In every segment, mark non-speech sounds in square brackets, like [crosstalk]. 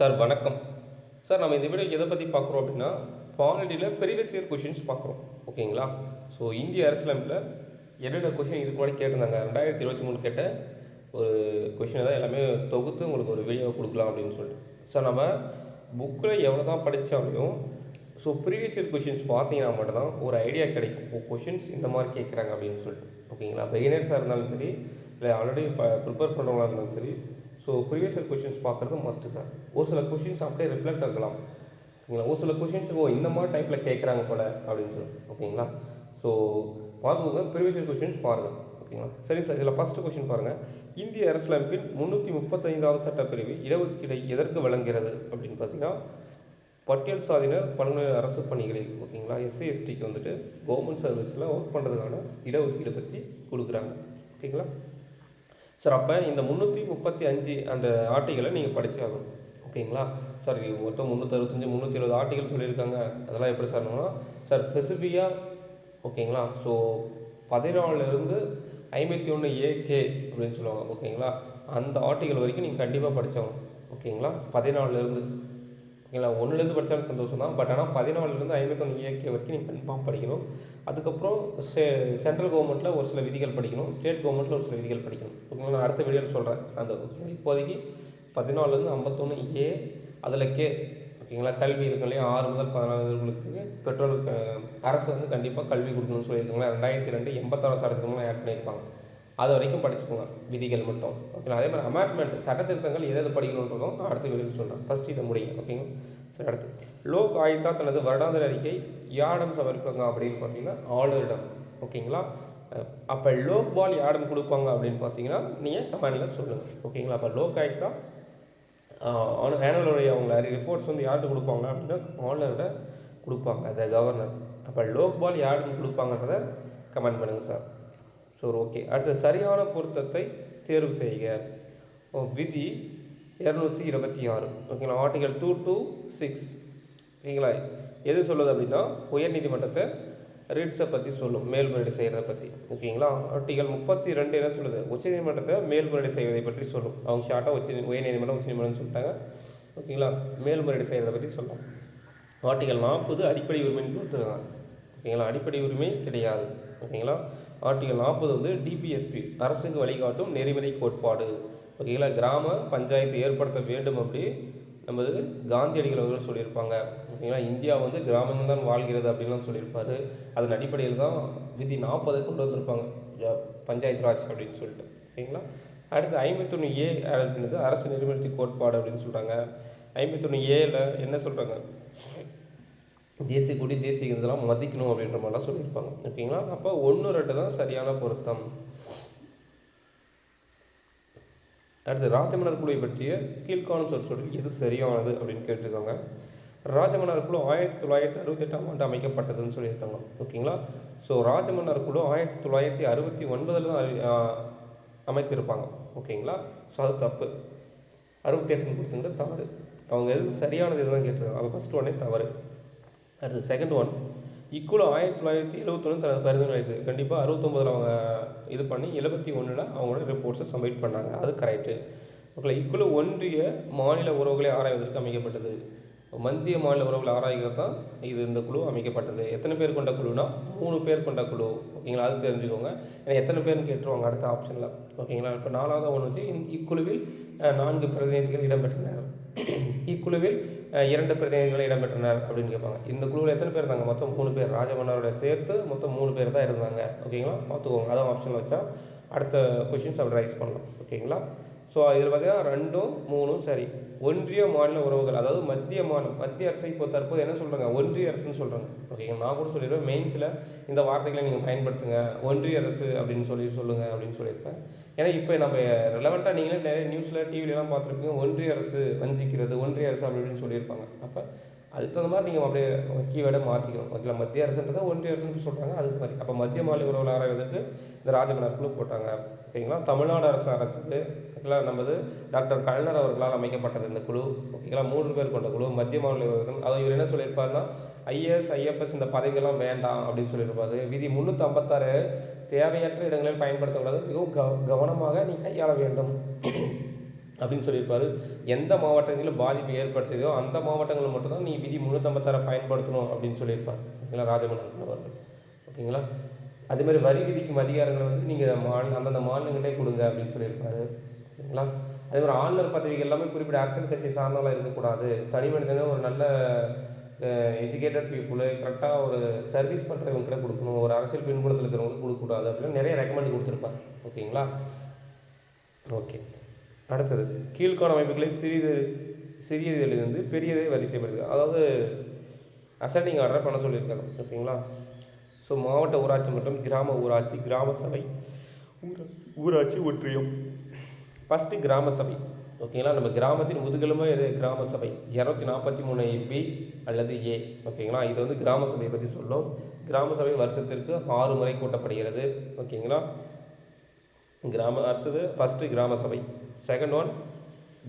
Sir வணக்கம். Sir நம்ம இந்த வீடியோ எதை பற்றி பார்க்குறோம் அப்படின்னா பாலிட்டியில் ப்ரீவியஸ் இயர் கொஷின்ஸ் பார்க்குறோம். ஓகேங்களா? ஸோ இந்திய அரசியலமைப்பில் என்னென்ன கொஷின் இதுக்கு முன்னாடி கேட்டிருந்தாங்க? ரெண்டாயிரத்தி இருபத்தி மூணு கேட்ட ஒரு கொஷினை தான் எல்லாமே தொகுத்து உங்களுக்கு ஒரு வீடியோ கொடுக்கலாம் அப்படின்னு சொல்லிட்டு. சார் நம்ம புக்கில் எவ்வளோ தான் படித்தாலையும் ஸோ ப்ரீவியஸ் இயர் கொஷின்ஸ் பார்த்தீங்கன்னா மட்டும்தான் ஒரு ஐடியா கிடைக்கும். ஓ கொஷின்ஸ் இந்த மாதிரி கேட்குறாங்க அப்படின்னு சொல்லிட்டு. ஓகேங்களா? பிகினர்ஸாக இருந்தாலும் சரி இல்லை ஆல்ரெடி இப்போ ப்ரிப்பேர் பண்ணுறவங்களா இருந்தாலும் சரி. ஸோ ப்ரீவியஸ் இயர் கொஷின்ஸ் பார்க்குறது மஸ்ட்டு சார் ஒரு சில கொஷின்ஸ் அப்படியே ரிஃப்ளெக்ட் ஆகலாம் ஓகேங்களா? ஒரு சில கொஷின்ஸ் ஓ இந்த மாதிரி டைப்பில் கேட்குறாங்க போல அப்படின்னு சொல்லி. ஓகேங்களா? ஸோ பார்த்துக்கோங்க. ப்ரீவியஸ் இயர் கொஷின்ஸ் பாருங்கள் ஓகேங்களா? சரிங்க சார் இதில் ஃபஸ்ட்டு கொஷின் பாருங்கள் இந்திய அரசியலமைப்பின் முந்நூற்றி முப்பத்தைந்தாவது சட்டப்பிரிவு இடஒதுக்கீடை எதற்கு வழங்குகிறது அப்படின்னு பார்த்தீங்கன்னா பட்டியல் சாதியினர் பல்வேறு அரசு பணிகளில் ஓகேங்களா? எஸ்சி எஸ்டிக்கு வந்துட்டு கவர்மெண்ட் சர்வீஸில் ஒர்க் பண்ணுறதுக்கான இடஒதுக்கீடு பற்றி கொடுக்குறாங்க. ஓகேங்களா? சார் அப்போ இந்த முந்நூற்றி முப்பத்தி அஞ்சு அந்த ஆர்டிகளை நீங்கள் படிச்சாகணும். ஓகேங்களா? சார் இது மொத்தம் முந்நூற்றறுபத்தஞ்சு முந்நூற்றி இருபது ஆர்டிகல் சொல்லியிருக்காங்க. அதெல்லாம் எப்படி சார்னா சார் ஸ்பெசிஃபிக்காக ஓகேங்களா? ஸோ பதினாலிருந்து ஐம்பத்தி ஒன்று ஏகே அப்படின்னு சொல்லுவாங்க. ஓகேங்களா? அந்த ஆர்டிகல் வரைக்கும் நீங்கள் கண்டிப்பாக படித்தோம் ஓகேங்களா? பதினாலிருந்து ஓகேங்களா ஒன்றுலேருந்து படித்தாலும் சந்தோஷம் தான் பட் ஆனால் பதினாலுலேருந்து ஐம்பத்தொன்று ஏகே வரைக்கும் நீங்கள் கன்ஃபார்ம் படிக்கணும். அதுக்கப்புறம் செ சென்ட்ரல் கவர்மெண்ட்டில் ஒரு சில விதிகள் படிக்கணும். ஸ்டேட் கவர்மெண்ட்டில் ஒரு சில விதிகள் படிக்கணும். ஓகேங்களா நான் அடுத்த வீடியோவில் சொல்கிறேன் அந்த இப்போதைக்கு பதினாலுலேருந்து ஐம்பத்தொன்று ஏ அதில் கே ஓகேங்களா? கல்வி இருக்கும் இல்லையா ஆறு முதல் பதினாலுக்கு பெற்றோருக்கு அரசு வந்து கண்டிப்பாக கல்வி கொடுக்கணும்னு சொல்லியிருக்காங்களா? ரெண்டாயிரத்தி ரெண்டு எண்பத்தாறு சட்டத்துக்கு முன்னாடி ஆட் பண்ணியிருப்பாங்க. அது வரைக்கும் படிச்சுக்கோங்க. விதிகள் மட்டும். ஓகேங்களா அதே மாதிரி அமெண்ட்மெண்ட் சட்டத்திருத்தங்கள் எதை எது எது படிக்கணுன்றதும் நான் அடுத்த சொல்கிறேன் ஃபஸ்ட் இதை முடியும் ஓகேங்களா சரி அடுத்து. லோக் ஆயுக்தா தனது வருடாந்திர அறிக்கை யாரிடம் சமர்ப்பிப்பாங்க அப்படின்னு பார்த்தீங்கன்னா ஆளுநரிடம். ஓகேங்களா அப்போ லோக் பால் யாரிடம் கொடுப்பாங்க அப்படின்னு பார்த்தீங்கன்னா நீங்கள் கமெண்டில் சொல்லுங்கள் ஓகேங்களா அப்போ லோக் ஆயுக்தா ஆனுவலுடைய அவங்க ரிப்போர்ட்ஸ் வந்து யார்கிட்ட கொடுப்பாங்க அப்படின்னா ஆளுநர்கிட்ட கொடுப்பாங்க. அதை கவர்னர் அப்போ லோக் பால் கொடுப்பாங்கன்றத கமெண்ட் பண்ணுங்கள் சார் ஸோ ஓகே அடுத்து சரியான பொருத்தத்தை தேர்வு செய்க. விதி இரநூத்தி இருபத்தி ஆறு. ஓகேங்களா ஆர்டிகல் டூ டூ சிக்ஸ் ஓகேங்களா எது சொல்லுது அப்படின்னா உயர்நீதிமன்றத்தை ரிட்ஸை பற்றி சொல்லும் மேல்முறையீடு செய்கிறத பற்றி ஓகேங்களா ஆர்டிகல் முப்பத்தி ரெண்டு என்ன சொல்லுது? உச்சநீதிமன்றத்தை மேல்முறையீடு செய்வதை பற்றி சொல்லும். அவங்க ஷார்ட்டாக உச்ச உயர்நீதிமன்றம் உச்சநீதிமன்றம்னு சொல்லிட்டாங்க. ஓகேங்களா மேல்முறையீடு செய்கிறத பற்றி சொல்லும் ஆர்டிகல் நாற்பது அடிப்படை உரிமைன்னு கொடுத்துருக்காங்க. ஓகேங்களா அடிப்படை உரிமை கிடையாது. ஓகேங்களா? ஆர்டிகல் நாற்பது வந்து டிபிஎஸ்பி அரசுக்கு வழிகாட்டும் நெறிமுறை கோட்பாடு. ஓகேங்களா? கிராம பஞ்சாயத்து ஏற்படுத்த வேண்டும் அப்படி நமது காந்தியடிகள் அவர்கள் சொல்லியிருப்பாங்க. ஓகேங்களா? இந்தியா வந்து கிராமங்கள் தான் வாழ்கிறது அப்படின்லாம் சொல்லியிருப்பாரு. அதன் அடிப்படையில் தான் விதி நாற்பதை கொண்டு வந்திருப்பாங்க. பஞ்சாயத்து ராஜ் அப்படின்னு சொல்லிட்டு. ஓகேங்களா? அடுத்து ஐம்பத்தொன்று ஏ அப்படின்றது அரசு நெறிமுறை கோட்பாடு அப்படின்னு சொல்கிறாங்க ஐம்பத்தொன்று ஏல என்ன சொல்கிறாங்க தேசிய கொடி தேசிய இதெல்லாம் மதிக்கணும் அப்படின்ற மாதிரிலாம் சொல்லியிருப்பாங்க. ஓகேங்களா? அப்போ ஒன்று ரெண்டு தான் சரியான பொருத்தம். அடுத்து ராஜமன்னர் குழுவை பற்றிய கீழ்காணும் சொற்சொடரில் எது சரியானது அப்படின்னு கேட்டிருக்காங்க. ராஜமன்னர் குழு ஆயிரத்தி தொள்ளாயிரத்தி அறுபத்தெட்டாம் ஆண்டு அமைக்கப்பட்டதுன்னு சொல்லியிருக்காங்க. ஓகேங்களா? ஸோ ராஜமன்னர் குழு ஆயிரத்தி தொள்ளாயிரத்தி அறுபத்தி ஒன்பதில் தான் அமைத்திருப்பாங்க. ஓகேங்களா? ஸோ அது தப்பு. அறுபத்தெட்டுன்னு கொடுத்துங்கிற தவறு. அவங்க எது சரியானது இதுதான் கேட்டிருக்காங்க. அப்போ ஃபஸ்ட் ஒன்னே தவறு. அடுத்து செகண்ட் ஒன் இக்குழு ஆயிரத்தி தொள்ளாயிரத்தி எழுபத்தொன்று தனது பரிந்துரை அளித்தது கண்டிப்பாக அறுபத்தொம்பதில் அவங்க இது பண்ணி எழுபத்தி ஒன்றில் அவங்களோட ரிப்போர்ட்ஸை சப்மிட் பண்ணாங்க. அது கரெக்டு ஓகே இக்குழு ஒன்றிய மாநில உறவுகளை ஆராய்வதற்கு அமைக்கப்பட்டது. மந்திய மாநில உறவுகளை ஆராய்கிறது தான் இது இந்த குழு அமைக்கப்பட்டது. எத்தனை பேர் கொண்ட குழுனா மூணு பேர் கொண்ட குழு. ஓகேங்களா? அது தெரிஞ்சுக்கோங்க. ஏன்னா எத்தனை பேர்னு கேட்டுருவாங்க அடுத்த ஆப்ஷனில் ஓகேங்களா? இப்போ நாலாவது ஒன்று வச்சு இக்குழுவில் நான்கு பிரதிநிதிகள் இடம்பெற்றனர். இக்குழுவில் இரண்டு பிரதிநிதிகள் இடம்பெற்றனர் அப்படின்னு கேட்பாங்க. இந்த குழுவில் எத்தனை பேர் இருந்தாங்க? மொத்தம் மூணு பேர். ராஜமன்னரோட சேர்த்து மொத்தம் மூணு பேர் தான் இருந்தாங்க. ஓகேங்களா? பார்த்துக்கோங்க. அதான் ஆப்ஷன் வச்சா அடுத்த கொஷின்ஸ் அப்படி ரைஸ் பண்ணலாம். ஓகேங்களா? ஸோ இதில் பார்த்தீங்கன்னா ரெண்டும் மூணும் சரி. ஒன்றிய மாநில உறவுகள் அதாவது மத்திய மாநிலம் மத்திய அரசை இப்போ தற்போது என்ன சொல்கிறாங்க ஒன்றிய அரசுன்னு சொல்கிறாங்க ஓகேங்க நான் கூட சொல்லிடுவேன் மெயின்ஸில் இந்த வார்த்தைகளை நீங்கள் பயன்படுத்துங்க. ஒன்றிய அரசு அப்படின்னு சொல்லி சொல்லுங்கள் அப்படின்னு சொல்லியிருப்பேன். ஏன்னா இப்போ நம்ம ரெலவெண்ட்டாக நீங்களே நிறைய நியூஸில் டிவிலலாம் பார்த்துருப்பீங்க. ஒன்றிய அரசு வஞ்சிக்கிறது ஒன்றிய அரசு அப்படின்னு சொல்லியிருப்பாங்க. அப்போ அதுக்கு தகுந்த மாதிரி நீங்கள் அப்படியே கீவேர்டை மாற்றிக்கணும் ஓகேங்களா மத்திய அரசுன்றதை ஒன்றிய அரசுன்னு சொல்கிறாங்க அதுக்கு மாதிரி. அப்போ மத்திய மாநில உறவுகள் ஆராய்வதற்கு இந்த ராஜமன்னர் குழு போட்டாங்க. ஓகேங்களா? தமிழ்நாடு அரசு அரசுக்கு ஓகேங்களா நமது டாக்டர் கலைஞர் அவர்களால் அமைக்கப்பட்டது இந்த குழு ஓகேங்களா மூன்று பேர் கொண்ட குழு மத்திய மாநில அதாவது இவர் என்ன சொல்லியிருப்பாருன்னா ஐஏஎஸ் ஐஎஃப்எஸ் இந்த பதவிகள்லாம் வேண்டாம் அப்படின்னு சொல்லியிருப்பாரு. விதி முந்நூற்றி ஐம்பத்தாறு தேவையற்ற இடங்களில் பயன்படுத்தக்கூடாது மிகவும் கவ கவனமாக நீ கையாள வேண்டும் அப்படின்னு சொல்லியிருப்பார். எந்த மாவட்டங்களில் பாதிப்பு ஏற்படுத்துதோ அந்த மாவட்டங்களில் மட்டும்தான் நீ விதி முந்நூற்றம்பத்தாறை பயன்படுத்தணும் அப்படின்னு சொல்லியிருப்பார். ஓகேங்களா ராஜமன்னன் அவர்கள். ஓகேங்களா? அதே மாதிரி வரி விதிக்கும் அதிகாரங்களை வந்து நீங்கள் மாநில அந்தந்த மாநிலங்களே கொடுங்க அப்படின்னு சொல்லியிருப்பாரு. ஓகேங்களா அதே மாதிரி ஆளுநர் பதவிகள் எல்லாமே குறிப்பிட்ட அரசியல் கட்சி சார்ந்தவங்களாக இருக்கக்கூடாது. தனி மனிதனே ஒரு நல்ல எஜுகேட்டட் பீப்புளு கரெக்டாக ஒரு சர்வீஸ் பண்ணுறவங்க கிட்ட கொடுக்கணும். ஒரு அரசியல் பின்புலத்தில் இருக்கிறவங்களுக்கு கொடுக்கக்கூடாது அப்படின்னு நிறைய ரெக்கமெண்ட் கொடுத்துருப்பார். ஓகேங்களா? ஓகே. அடுத்தது கீழ்காண அமைப்புகளை சிறிது சிறியதிலிருந்து பெரியதை வரிசைப்படுது அதாவது அசெண்டிங் ஆர்டரை பண்ண சொல்லியிருக்காங்க. ஓகேங்களா? ஸோ மாவட்ட ஊராட்சி மற்றும் கிராம ஊராட்சி கிராம சபை. ஊராட்சி ஒன்றியம். ஃபஸ்ட்டு கிராம சபை. ஓகேங்களா நம்ம கிராமத்தின் முதுகெலும்பு இது கிராம சபை. இரநூத்தி நாற்பத்தி மூணு பி அல்லது ஏ. ஓகேங்களா இது வந்து கிராம சபையை பற்றி சொல்லும். கிராம சபை வருஷத்திற்கு ஆறு முறை கூட்டப்படுகிறது. ஓகேங்களா கிராம அடுத்தது ஃபஸ்ட்டு கிராம சபை. செகண்ட் ஒன்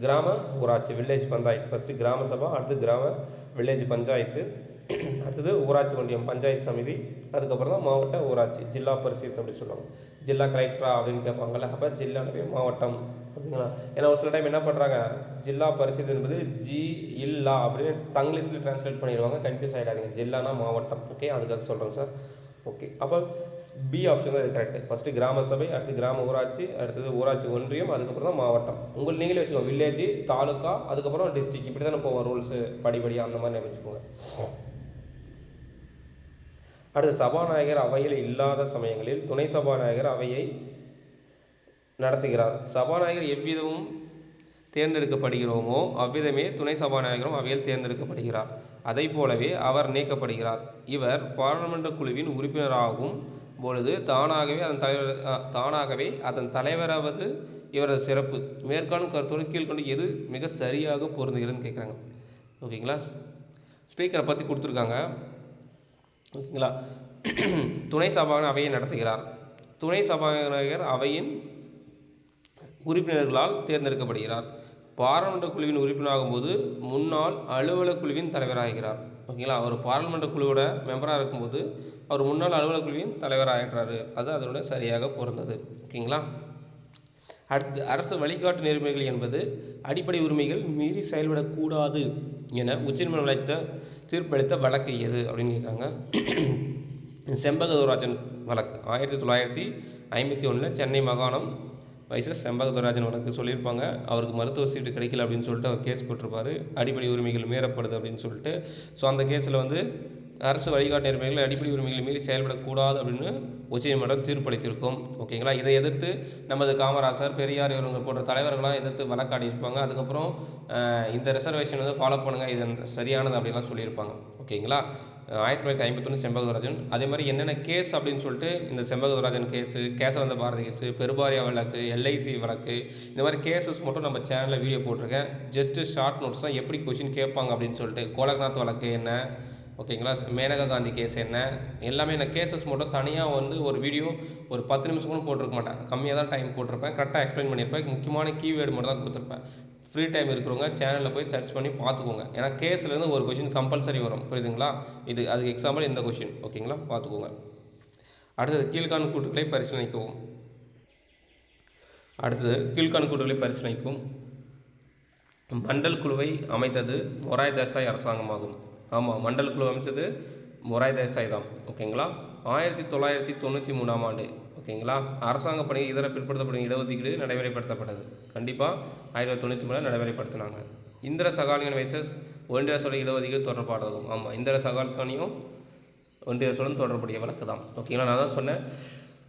கிராம ஊராட்சி வில்லேஜ் பஞ்சாயத்து. ஃபஸ்ட்டு கிராம சபை அடுத்து கிராம வில்லேஜ் பஞ்சாயத்து. [clears throat] அடுத்தது ஊராட்சி ஒன்றியம் பஞ்சாயத்து சமிதி அதுக்கப்புறம் தான் மாவட்ட ஊராட்சி ஜில்லா பரிசீத் அப்படி சொல்லுவாங்க. ஜில்லா கலெக்டரா அப்படின்னு கேட்பாங்கல்ல அப்போ ஜில்லாவே மாவட்டம் அப்படிங்களா? ஏன்னா ஒரு சில டைம் என்ன பண்ணுறாங்க ஜில்லா பரிசீத் என்பது ஜி இல்லா அப்படின்னு தங்கிலீஷில் ட்ரான்ஸ்லேட் பண்ணிடுவாங்க. கன்ஃபியூஸ் ஆகிடாதீங்க ஜில்லானா மாவட்டம். ஓகே அதுக்காக சொல்கிறேன் சார் ஓகே அப்போ பி ஆப்ஷன் தான் இது கரெக்டு ஃபஸ்ட்டு கிராம சபை அடுத்து கிராம ஊராட்சி அடுத்தது ஊராட்சி ஒன்றியம் அதுக்கப்புறம் தான் மாவட்டம். உங்கள் நீங்களே வச்சுக்கோங்க. வில்லேஜ் தாலுக்கா அதுக்கப்புறம் டிஸ்ட்ரிக்ட் இப்படி தானே போவோம் ரூல்ஸு படிப்படியாக அந்த மாதிரி வச்சுக்கோங்க. அடுத்து சபாநாயகர் அவையில் இல்லாத சமயங்களில் துணை சபாநாயகர் அவையை நடத்துகிறார். சபாநாயகர் எவ்விதமும் தேர்ந்தெடுக்கப்படுகிறோமோ அவ்விதமே துணை சபாநாயகரும் அவையில் தேர்ந்தெடுக்கப்படுகிறார். அதை போலவே அவர் நீக்கப்படுகிறார். இவர் பாராளுமன்ற குழுவின் உறுப்பினராகும் பொழுது தானாகவே அதன் தலைவர் தானாகவே அதன் தலைவராவது இவரது சிறப்பு. மேற்காணும் கருத்தோடு கீழ்கொண்டு எது மிக சரியாக பொருந்துகிறதுன்னு கேட்குறாங்க ஓகேங்களா? ஸ்பீக்கரை பற்றி கொடுத்துருக்காங்க. ஓகேங்களா? துணை சபாநாயகர் அவையை நடத்துகிறார். துணை சபாநாயகர் அவையின் உறுப்பினர்களால் தேர்ந்தெடுக்கப்படுகிறார். பாராளுமன்ற குழுவின் உறுப்பினராகும் போது முன்னாள் அலுவலக குழுவின் தலைவராகிறார். ஓகேங்களா? அவர் பாராளுமன்ற குழுவோட மெம்பராக இருக்கும்போது அவர் முன்னாள் அலுவலக குழுவின் தலைவராகிறாரு அது அதனுடன் சரியாக பொருந்தது. ஓகேங்களா? அடுத்து அரசு வழிகாட்டு நெறிமுறைகள் என்பது அடிப்படை உரிமைகள் மீறி செயல்படக்கூடாது. என உச்சநீதிமன்றம் அளித்த தீர்ப்பளித்த வழக்கு எது? அப்படின்னு கேட்குறாங்க. செம்பகதோராஜன் வழக்கு. ஆயிரத்தி தொள்ளாயிரத்தி ஐம்பத்தி ஒன்றில் சென்னை மாகாணம் வைசஸ் செம்பகதராஜன் வழக்கு சொல்லியிருப்பாங்க. அவருக்கு மருத்துவ சீட்டு கிடைக்கல அப்படின்னு சொல்லிட்டு அவர் கேஸ் போட்டிருப்பார். அடிப்படை உரிமைகள் மீறப்படுது அப்படின்னு சொல்லிட்டு. ஸோ அந்த கேஸில் வந்து அரசு வழிகாட்டு உரிமைகள் அடிப்படை உரிமைகளை மீறி செயல்படக்கூடாது அப்படின்னு உச்சநீதிமன்றம் தீர்ப்பளித்திருக்கும் ஓகேங்களா? இதை எதிர்த்து நமது காமராசர் பெரியார் இவங்க போன்ற தலைவர்களாம் எதிர்த்து வழக்காடி இருப்பாங்க. அதுக்கப்புறம் இந்த ரிசர்வேஷன் வந்து ஃபாலோ பண்ணுங்கள் இது சரியானது அப்படின்லாம் சொல்லியிருப்பாங்க. ஓகேங்களா? ஆயிரத்தி தொள்ளாயிரத்தி ஐம்பத்தொன்று செம்பகராஜன் அதே மாதிரி என்னென்ன கேஸ் அப்படின்னு சொல்லிட்டு இந்த செம்பகராஜன் கேஸு கேசவந்த பாரதி கேஸு பெருபாரியா வழக்கு எல்ஐசி வழக்கு இந்த மாதிரி கேசஸ் மட்டும் நம்ம சேனலில் வீடியோ போட்டிருக்கேன். ஜஸ்ட்டு ஷார்ட் நோட்ஸ் தான் எப்படி கொஷின் கேட்பாங்க அப்படின்னு சொல்லிட்டு கோலக்நாத் வழக்கு என்ன? ஓகேங்களா? மேனகா காந்தி கேஸ் என்ன? எல்லாமே நான் கேசஸ் மட்டும் தனியாக வந்து ஒரு வீடியோ ஒரு பத்து நிமிஷம் கூட போட்டிருக்க மாட்டேன். கம்மியாக தான் டைம் போட்டிருப்பேன். கரெக்டாக எக்ஸ்பிளைன் பண்ணியிருப்பேன். முக்கியமான கீவேர்டு மட்டும் தான் கொடுத்துருப்பேன். ஃப்ரீ டைம் இருக்கிறவங்க சேனலில் போய் சர்ச் பண்ணி பார்த்துக்கோங்க. ஏன்னா கேஸ்லேருந்து ஒரு கொஷின் கம்பல்சரி வரும். புரியுதுங்களா? இது அதுக்கு எக்ஸாம்பிள் இந்த கொஷின் ஓகேங்களா? பார்த்துக்கோங்க. அடுத்தது கீழ்காணும் கூட்டுகளை பரிசீலனைக்கவும். அடுத்தது கீழ்காணும் கூட்டுகளை பரிசீலனைக்கும் மண்டல் குழுவை அமைத்தது மொராய் தேசாய் அரசாங்கமாகும். ஆமாம் மண்டல் குழு அமைச்சது மொராய் தேசாய் தான். ஓகேங்களா? ஆயிரத்தி தொள்ளாயிரத்தி தொண்ணூற்றி மூணாம் ஆண்டு. ஓகேங்களா? அரசாங்க பணி இதர பிற்படுத்தப்படும் இடஒதுக்கீடு நடைமுறைப்படுத்தப்பட்டது. கண்டிப்பாக ஆயிரத்தி தொள்ளாயிரத்தி தொண்ணூற்றி மூணில் நடைமுறைப்படுத்தினாங்க. இந்திர சகாலியன் வைசஸ் ஒன்றிய சோழ இடஒதுக்கீடு தொடர்பானதும் ஆமாம் இந்திர சகால்கானியும் ஒன்றிய சோழன் தொடர்புடைய வழக்கு தான். ஓகேங்களா? நான் தான் சொன்னேன்.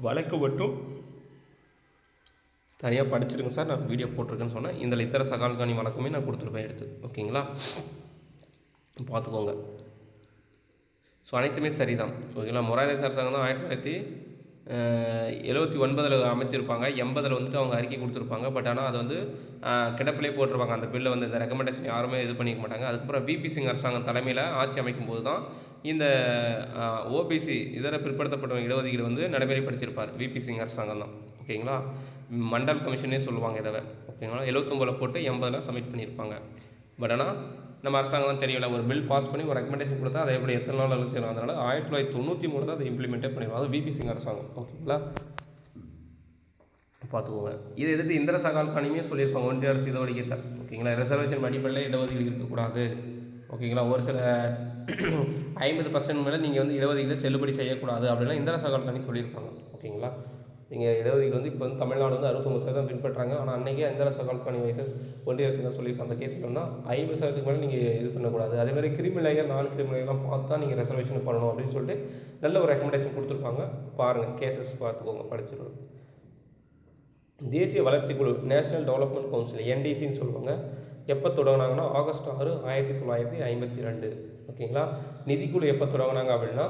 வழக்கு மட்டும் தனியாக படிச்சிருங்க சார். நான் வீடியோ போட்டிருக்கேன்னு சொன்னேன். இதில் இத்தர சகால்காணி வழக்குமே நான் கொடுத்துருப்பேன் எடுத்து. ஓகேங்களா? பார்த்துக்கோங்க. ஸோ அனைத்துமே சரி தான் ஓகேங்களா மொராதேஸ் அரசாங்கம் தான் ஆயிரத்தி தொள்ளாயிரத்தி எழுபத்தி ஒன்பதில் அமைச்சிருப்பாங்க. எண்பதில் வந்துட்டு அவங்க அறிக்கை கொடுத்துருப்பாங்க. பட் ஆனால் அது வந்து கிடப்பிலே போட்டிருப்பாங்க. அந்த பில்லை வந்து இந்த ரெக்கமெண்டேஷன் யாருமே இது பண்ணிக்க மாட்டாங்க. அதுக்கப்புறம் பிபி சிங் அரசாங்கம் தலைமையில் ஆட்சி அமைக்கும் போது தான் இந்த ஓபிசி இதர பிற்படுத்தப்பட்ட இடஒதுக்கீடு வந்து நடைமுறைப்படுத்தியிருப்பார் விபி சிங் அரசாங்கம் தான். ஓகேங்களா மண்டல் கமிஷனே சொல்லுவாங்க இதை ஓகேங்களா எழுபத்தொம்பதில் போட்டு எண்பதில் சப்மிட் பண்ணியிருப்பாங்க. பட் ஆனால் நம்ம அரசாங்கம் தெரியல. ஒரு பில் பாஸ் பண்ணி ஒரு ரெக்கமெண்டேஷன் கொடுத்தா அதை எப்படி எத்தனை நாள் அழிச்சிடும் அதனால் ஆயிரத்தி தொள்ளாயிரத்தி தொண்ணூற்றி மூணு தான் அதை இம்ப்ளிமெண்ட்டே பண்ணிடுவோம் அது விபி சிங் அரசாங்கம். ஓகேங்களா? பார்த்துக்கோங்க. இதை எதிர்த்து இந்திர சகால் கனிமே சொல்லியிருப்பாங்க. ஒன்றிய அரசு இதை இல்லை ஓகேங்களா? ரிசர்வேஷன் அடிப்படையில் இடஒதுக்கீடு இருக்கக்கூடாது. ஓகேங்களா? ஒரு சில ஐம்பது பர்சன்ட் மேலே நீங்கள் வந்து இடஒதுக்கீடு செல்லுபடி செய்யக்கூடாது அப்படின்லாம் இந்திர சகால் சொல்லியிருப்பாங்க. ஓகேங்களா? நீங்கள் இடஒதுக்கீடு வந்து இப்போ வந்து தமிழ்நாடு வந்து அறுபத்தொம்பது சதவீதம் பின்பற்றாங்க. ஆனால் அன்றைக்கே இந்திர சகால் கனி வைசஸ் ஒன்றிய அரசு தான் சொல்லியிருக்கோம் அந்த கேஸ் என்னன்னா ஐம்பது சதவீதத்துக்கு மேலே நீங்கள் இது பண்ணக்கூடாது. அதே மாதிரி நாலு கிரிமிலைகள்லாம் பார்த்தா நீங்கள் ரிசர்வேஷன் பண்ணணும் அப்படின்னு சொல்லிட்டு நல்ல ஒரு ரெக்கமெண்டேஷன் கொடுத்துருப்பாங்க. பாருங்கள் கேசஸ் பார்த்துக்கோங்க படிச்சிருவோம் தேசிய வளர்ச்சி குழு நேஷனல் டெவலப்மெண்ட் கவுன்சில் என்டிசின்னு சொல்லுவாங்க. எப்போ தொடங்கினாங்கன்னா? ஆகஸ்ட் ஆறு ஆயிரத்தி தொள்ளாயிரத்தி ஐம்பத்தி ரெண்டு. ஓகேங்களா? நிதிக்குழு எப்போ தொடங்கினாங்க அப்படின்னா?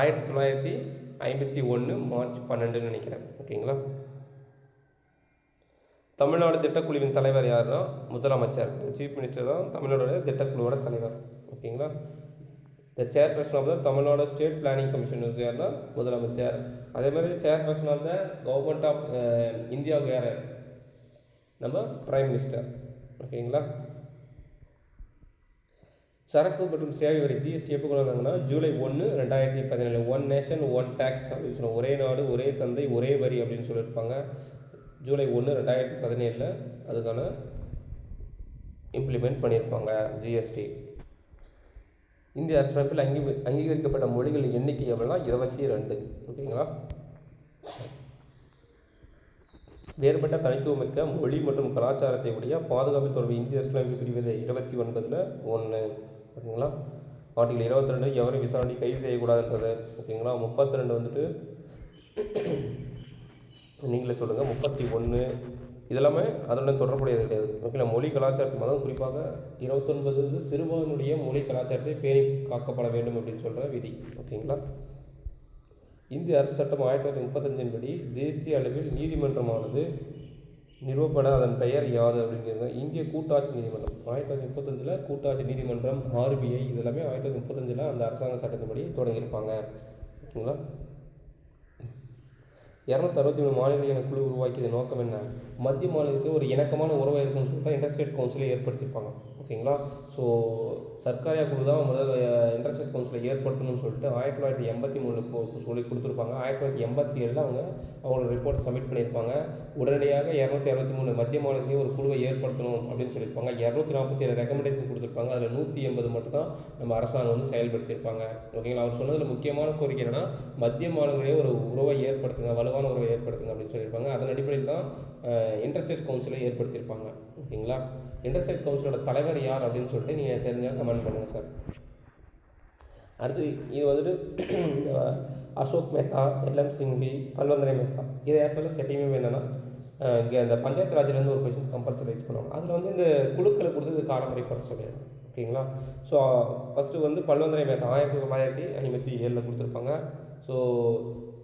ஆயிரத்தி தொள்ளாயிரத்தி ஐம்பத்தி ஒன்று மார்ச் பன்னெண்டுன்னு நினைக்கிறேன். ஓகேங்களா? தமிழ்நாடு திட்டக்குழுவின் தலைவர் யாருன்னா? முதலமைச்சர். சீஃப் மினிஸ்டர் தான் தமிழ்நாடு திட்டக்குழுவோட தலைவர். ஓகேங்களா? இந்த chairperson of the Tamil Nadu state planning commission இருக்கு. யாருன்னா? முதலமைச்சர். அதே மாதிரி chairperson of the government of இந்தியாவுக்கு யார்? நம்ம பிரைம் மினிஸ்டர் ஓகேங்களா? சரக்கு மற்றும் சேவை வரி ஜிஎஸ்டி எப்போ கொண்டு வந்தாங்கன்னா ஜூலை ஒன்று ரெண்டாயிரத்தி பதினேழு. ஒன் நேஷன் ஒன் டேக்ஸ் அப்படின்னு சொல்லுவோம் ஒரே நாடு ஒரே சந்தை ஒரே வரி அப்படின்னு சொல்லியிருப்பாங்க. ஜூலை ஒன்று ரெண்டாயிரத்தி பதினேழில் அதுக்கான இம்ப்ளிமெண்ட் பண்ணியிருப்பாங்க ஜிஎஸ்டி இந்திய அரசமைப்பில் அங்கீ அங்கீகரிக்கப்பட்ட மொழிகள் எண்ணிக்கை எவ்வளோனா இருபத்தி ரெண்டு. ஓகேங்களா? வேறுபட்ட தனித்துவமிக்க மொழி மற்றும் கலாச்சாரத்தை உடைய பாதுகாப்பில் தொடர்பு இந்திய அரசியலமைப்பு பிரிவு இருபத்தி ஒன்பதில் ஒன்று ஓகேங்களா ஆர்டிகல் இருபத்தி ரெண்டு எவரும் விசாரணை கைது செய்யக்கூடாதுன்றது. ஓகேங்களா? முப்பத்தி ரெண்டு வந்துட்டு நீங்களே சொல்லுங்கள் முப்பத்தி ஒன்று இதெல்லாமே அதனுடன் தொடர்புடையது கிடையாது. ஓகேங்களா? மொழி கலாச்சாரத்தை மதம் குறிப்பாக இருபத்தொன்பது வந்து சிறுபான்மையுடைய மொழி கலாச்சாரத்தை பேணி காக்கப்பட வேண்டும் அப்படின்னு சொல்கிற விதி. ஓகேங்களா? இந்திய அரசு சட்டம் ஆயிரத்தி தொள்ளாயிரத்தி முப்பத்தஞ்சின் படி தேசிய அளவில் நீதிமன்றமானது நிறுவப்பட அதன் பெயர் யாது அப்படிங்கிறது இந்திய கூட்டாட்சி நீதிமன்றம் ஆயிரத்தி தொள்ளாயிரத்தி முப்பத்தஞ்சில் கூட்டாட்சி நீதிமன்றம் ஆர்பிஐ இதெல்லாமே ஆயிரத்தி தொள்ளாயிரத்தி முப்பத்தஞ்சில் அந்த அரசாங்க சட்டத்தின்படி தொடங்கியிருப்பாங்க. ஓகேங்களா? இரநூத்தி அறுபத்தி மூணு மாநிலங்களின் குழு உருவாக்கியது நோக்கம் என்ன? மத்திய மாநிலத்தில் ஒரு இணக்கமான உறவை இருக்கும்னு சொல்லிட்டு இன்டர்ஸ்டேட் கவுன்சிலை ஏற்படுத்தியிருப்பாங்க. ஓகேங்களா? ஸோ சர்க்காரியா குழு தான் முதல்ல இன்டர்ஸ்டேட் கவுன்சிலை ஏற்படுத்தணும்னு சொல்லிட்டு ஆயிரத்தி தொள்ளாயிரத்தி எண்பத்தி மூணில் சொல்லி கொடுத்துருப்பாங்க. ஆயிரத்தி தொள்ளாயிரத்தி எண்பத்தி ஏழில் அவங்க அவங்களோட ரிப்போர்ட் சப்மிட் பண்ணியிருப்பாங்க. உடனடியாக இரநூத்தி அறுபத்தி மூணு மத்திய மாநிலத்திலேயே ஒரு குழுவை ஏற்படுத்தணும் அப்படின்னு சொல்லியிருப்பாங்க. இரநூத்தி நாற்பத்தி ஏழு ரெக்கமெண்டேஷன் கொடுத்துருப்பாங்க. அதில் நூற்றி எண்பது மட்டும் தான் நம்ம அரசாங்கம் வந்து செயல்படுத்தியிருப்பாங்க. ஓகேங்களா? அவர் சொன்னதில் முக்கியமான கோரிக்கை என்னென்னா மத்திய மாநிலங்களே ஒரு உறவை ஏற்படுத்துங்க வலுவான உறவை ஏற்படுத்துங்க அப்படின்னு சொல்லியிருப்பாங்க. அதன் அடிப்படையில் தான் இன்டர்ஸ்டேட் கவுன்சிலை ஏற்படுத்தியிருப்பாங்க. ஓகேங்களா? இன்டர்ஸ்டேட் கவுன்சிலோட தலைவர் யார் அப்படின்னு சொல்லிட்டு நீங்கள் தெரிஞ்சால் கமெண்ட் பண்ணுங்கள் சார் அடுத்து இது வந்துட்டு [clears throat] இந்த அசோக் மேத்தா எல்எம் சிங்வி பல்வந்தரை மேத்தா. இதை சொல்ல செட்டியுமே என்னென்னா இங்கே இந்த பஞ்சாயத்து ராஜ்லேருந்து ஒரு கொஷின்ஸ் கம்பல்சரி ரைஸ் பண்ணுவாங்க. அதில் வந்து இந்த குழுக்களை கொடுத்து இது காலமுறைப்படுத்த சொல்லிடுறாங்க. ஓகேங்களா? ஸோ ஃபஸ்ட்டு வந்து பல்வந்தரை மேத்தா ஆயிரத்தி தொள்ளாயிரத்தி ஐம்பத்தி ஏழில் கொடுத்துருப்பாங்க. ஸோ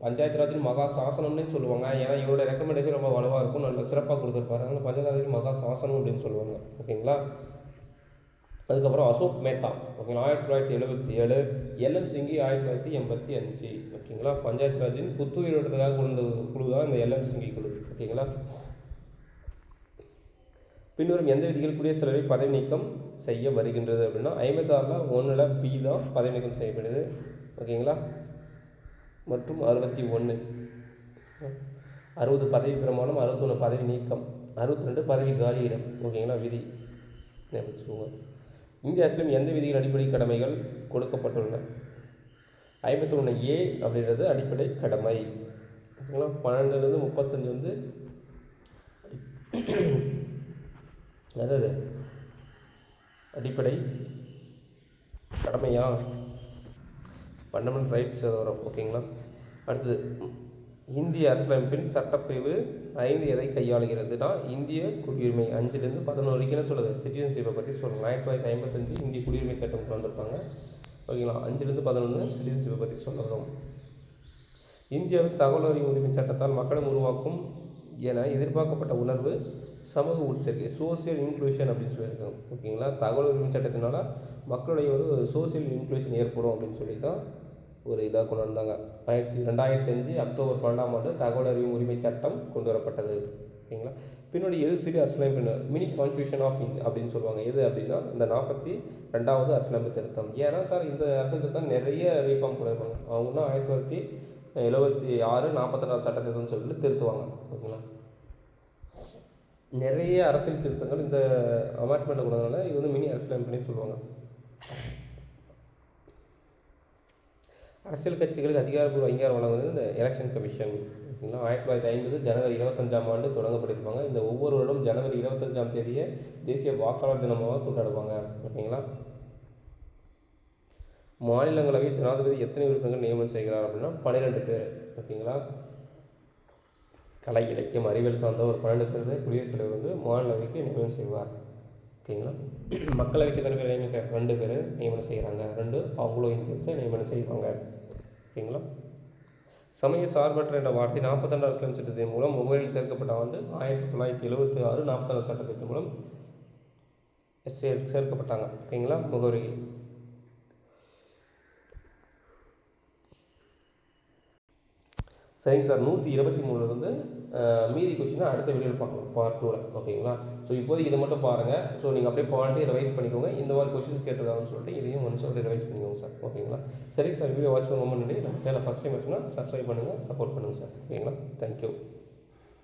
பஞ்சாயத்து ராஜின் மகா சாசனம்னே சொல்லுவாங்க. ஏன்னா இவரோட ரெக்கமெண்டேஷன் ரொம்ப வலுவாக இருக்கும். நல்ல சிறப்பாக கொடுத்துருப்பாரு. அதனால் பஞ்சாயத்து ராஜின் மகா சாசனம் அப்படின்னு சொல்லுவாங்க. ஓகேங்களா? அதுக்கப்புறம் அசோக் மேத்தா. ஓகேங்களா ஆயிரத்தி தொள்ளாயிரத்தி எழுபத்தி ஏழு எல்எம் சிங்கி ஆயிரத்தி தொள்ளாயிரத்தி எண்பத்தி அஞ்சு. ஓகேங்களா பஞ்சாயத்து ராஜின் புத்துயிர் விடுறதுக்காக கொண்ட குழு தான் இந்த எல்எம் சிங்கி குழு. ஓகேங்களா பின்வரும் எந்த விதிகள் குடியரசுத் தலைவரை பதவி நீக்கம் செய்ய வருகின்றது அப்படின்னா ஐம்பத்தாறில் ஒன்றில் பி தான் பதவி நீக்கம் செய்யப்படுது. ஓகேங்களா மற்றும் அறுபத்தி ஒன்று அறுபது பதவி பிரமாணம் அறுபத்தொன்று பதவி நீக்கம் அறுபத்தி ரெண்டு பதவி காலியிடம். ஓகேங்களா விதி. வச்சுக்கோங்க. இந்திய அரசிலும் எந்த விதிகள் அடிப்படை கடமைகள் கொடுக்கப்பட்டுள்ளன? ஐம்பத்தி ஒன்று ஏ அப்படின்றது அடிப்படை கடமை. ஓகேங்களா? பன்னெண்டுலேருந்து முப்பத்தஞ்சு வந்து அதாவது அடிப்படை கடமையா? ஃபண்டமெண்டல் ரைட்ஸ் வரும். ஓகேங்களா? அடுத்தது இந்திய அரசியலமைப்பின் சட்டப்பிரிவு ஐந்து எதை கையாளுகிறதுனா இந்திய குடியுரிமை அஞ்சுலேருந்து பதினோரு வரைக்கும் சொல்லுது? சிட்டிசன்ஷிப்பை பற்றி சொல்லுங்கள் ஆயிரத்தி தொள்ளாயிரத்தி ஐம்பத்தஞ்சு இந்திய குடியுரிமை சட்டம் கொண்டு வந்திருப்பாங்க. ஓகேங்களா? அஞ்சுலேருந்து பதினொன்று சிட்டிசன்ஷிப்பை பற்றி சொல்ல வரும். இந்தியாவில் தகவல் அறிவு உரிமை சட்டத்தால் மக்களும் உருவாக்கும் என எதிர்பார்க்கப்பட்ட உணர்வு சமூக உட்சேர்க்கை சோசியல் இன்க்ளூஷன் அப்படின்னு சொல்லியிருக்காங்க ஓகேங்களா? தகவல் உரிமை சட்டத்தினால மக்களுடைய ஒரு சோசியல் இன்க்ளூஷன் ஏற்படும் அப்படின்னு சொல்லி தான் ஒரு இதாக கொண்டு வந்தாங்க. ஆயிரத்தி ரெண்டாயிரத்தி அஞ்சு அக்டோபர் பன்னெண்டாம் ஆண்டு தகவல் அறிவு உரிமை சட்டம் கொண்டு வரப்பட்டது. ஓகேங்களா? பின்னாடி எது சிறிய அரசியலமைப்பு மினி கான்ஸ்டியூஷன் ஆஃப் இந்தியா அப்படின்னு சொல்லுவாங்க. எது அப்படின்னா இந்த நாற்பத்தி ரெண்டாவது அரசியலமைப்பு திருத்தம். ஏன்னா சார் இந்த அரசியல் திருத்தம் நிறைய ரீஃபார்ம் கொடுப்பாங்க அவங்கன்னா ஆயிரத்தி தொள்ளாயிரத்தி எழுபத்தி ஆறு நாற்பத்தெட்டாவது சட்டத்திட்டம்னு சொல்லிட்டு திருத்துவாங்க. ஓகேங்களா? நிறைய அரசியல் திருத்தங்கள் இந்த அமெண்ட்மெண்ட்டை கொடுத்ததுனால இது வந்து மினி அரசியல் சொல்லுவாங்க. அரசியல் கட்சிகளுக்கு அதிகாரப்பூர்வ அங்கீகாரம் வழங்குவது இந்த எலெக்ஷன் கமிஷன் ஓகேங்களா ஆயிரத்தி தொள்ளாயிரத்தி ஐம்பது ஜனவரி இருபத்தஞ்சாம் ஆண்டு தொடங்கப்பட்டிருப்பாங்க. இந்த ஒவ்வொரு வருடம் ஜனவரி இருபத்தஞ்சாம் தேதியை தேசிய வாக்காளர் தினமாக கொண்டாடுவாங்க. ஓகேங்களா? மாநிலங்களவை ஜனாதிபதி எத்தனை உறுப்பினர்கள் நியமனம் செய்கிறார் அப்படின்னா பன்னிரெண்டு பேர். ஓகேங்களா? கலை இலக்கியம் அறிவியல் சார்ந்த ஒரு பன்னெண்டு பேர் குடியரசுத் தலைவர் வந்து மாநிலவைக்கு நியமனம் செய்வார். ஓகேங்களா? மக்களவைக்கு எத்தனை பேர் நியமனம் செய்ய ரெண்டு பேர் நியமனம் செய்கிறாங்க. ரெண்டு அவங்களோ இந்தியன்ஸை நியமனம் செய்வாங்க. ஓகேங்களா? சமய சார்பற்ற என்ற வார்த்தை நாற்பத்தெண்டாம் அரசியல் சட்டத்தின் மூலம் முகவரியில் சேர்க்கப்பட்ட ஆண்டு ஆயிரத்தி தொள்ளாயிரத்தி எழுபத்தி ஆறு நாற்பத்தாறு சட்டத்தின் மூலம் சேர் சேர்க்கப்பட்டாங்க. ஓகேங்களா? முகவரியில். சரிங்க சார். நூற்றி இருபத்தி மூணுலேருந்து மீதி கொஷினை அடுத்த வீடியோவில் பார்க்கலாம் பார்ட் டூவில் ஓகேங்களா? ஸோ இப்போதைக்கு இதை மட்டும் பாருங்கள் ஸோ நீங்கள் அப்படியே பாயிண்ட்டே ரிவைஸ் பண்ணிக்கோங்க. இந்த மாதிரி கொஸ்டின்ஸ் கேட்டிருக்காங்கன்னு சொல்லிட்டு இதையும் ஒன்ஸ் அப்படியே ரிவைஸ் பண்ணிக்கோங்க சார். ஓகேங்களா? சரிங்க சார். வீடியோ வாட்ச் பண்ண ரொம்ப நன்றி. நம்ம சேனல் ஃபஸ்ட் டைம் வச்சுன்னா சப்ஸ்கிரைப் பண்ணுங்கள் சப்போர்ட் பண்ணுங்கள் சார். ஓகேங்களா? Thank you